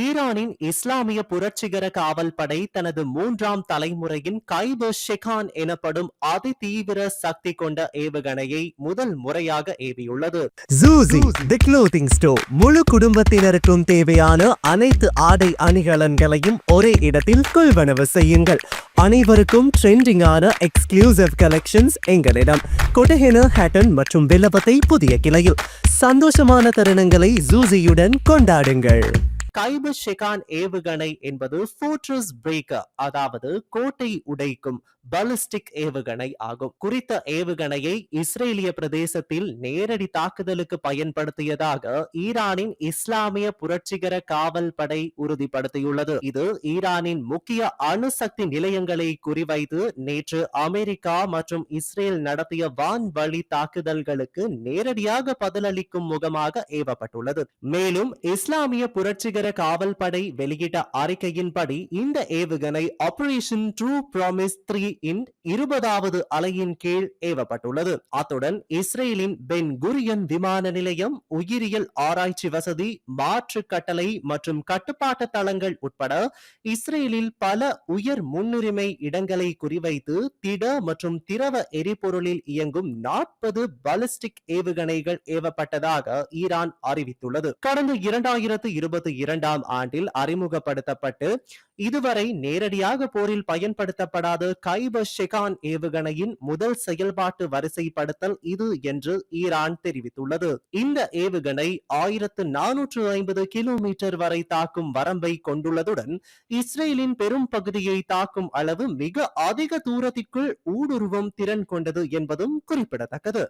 ஈரானின் இஸ்லாமிய புரட்சிகர காவல் படை தனது மூன்றாம் தலைமுறையின் கைபர் ஷெகான் எனப்படும் அதிதீவிர சக்தி கொண்ட ஏவுகணையை முதல் முறையாக ஏவியுள்ளது. ஜூசி தி க்ளோதிங் ஸ்டோர் முழு குடும்பத்தினருக்கும் தேவையான அனைத்து ஆடை அணிகலன்களையும் ஒரே இடத்தில் கொள்வனவு செய்யுங்கள். அனைவருக்கும் ட்ரெண்டிங்கான எக்ஸ்க்ளூசிவ் கலெக்ஷன்ஸ் எங்களிடம். கொட்டஹென ஹேட்டன் மற்றும் வில்லபத்தை புதிய கிளையில். சந்தோஷமான தருணங்களை ஜூசியுடன் கொண்டாடுங்கள். கைபர் ஷெகான் ஏவுகணை என்பது ஃபோர்ட்ரஸ் பிரேக்கர் அதாவது கோட்டை உடைக்கும் பலிஸ்டிக் ஏவுகணை ஆகும். குறித்த ஏவுகணையை இஸ்ரேலிய பிரதேசத்தில் நேரடி தாக்குதலுக்கு பயன்படுத்தியதாக ஈரானின் இஸ்லாமிய புரட்சிகர காவல் படை உறுதிப்படுத்தியுள்ளது. இது ஈரானின் முக்கிய அணுசக்தி நிலையங்களை குறிவைத்து நேற்று அமெரிக்கா மற்றும் இஸ்ரேல் நடத்திய வான்வழி தாக்குதல்களுக்கு நேரடியாக பதிலளிக்கும் முகமாக ஏவப்பட்டுள்ளது. மேலும் இஸ்லாமிய புரட்சிகர காவல் படை வெளியிட்ட அறிக்கையின்படி இந்த ஏவுகணை ஆபரேஷன் ட்ரூ ப்ராமிஸ் த்ரீ இன் இருபதாவது அலையின் கீழ் ஏவப்பட்டுள்ளது. அத்துடன் இஸ்ரேலின் பென் குரியன் விமான நிலையம் உயிரியல் ஆராய்ச்சி வசதி மாற்று கட்டளை மற்றும் கட்டுப்பாட்டு தளங்கள் உட்பட இஸ்ரேலில் பல உயர் முன்னுரிமை இடங்களை குறிவைத்து திட மற்றும் திரவ எரிபொருளில் இயங்கும் நாற்பது பலிஸ்டிக் ஏவுகணைகள் ஏவப்பட்டதாக ஈரான் அறிவித்துள்ளது. கடந்த இரண்டாயிரத்து இருபத்தி இரண்டாம் ஆண்டில் அறிமுகப்படுத்தப்பட்டு இதுவரை நேரடியாக போரில் பயன்படுத்தப்படாத கைபர் ஷெகான் ஏவுகணையின் முதல் செயல்பாட்டு வரிசைப்படுத்தல் இது என்று ஈரான் தெரிவித்துள்ளது. இந்த ஏவுகணை ஆயிரத்து நானூற்று ஐம்பது கிலோமீட்டர் வரை தாக்கும் வரம்பை கொண்டுள்ளதுடன் இஸ்ரேலின் பெரும் பகுதியை தாக்கும் அளவு மிக அதிக தூரத்திற்குள் ஊடுருவும் திறன் கொண்டது என்பதும் குறிப்பிடத்தக்கது.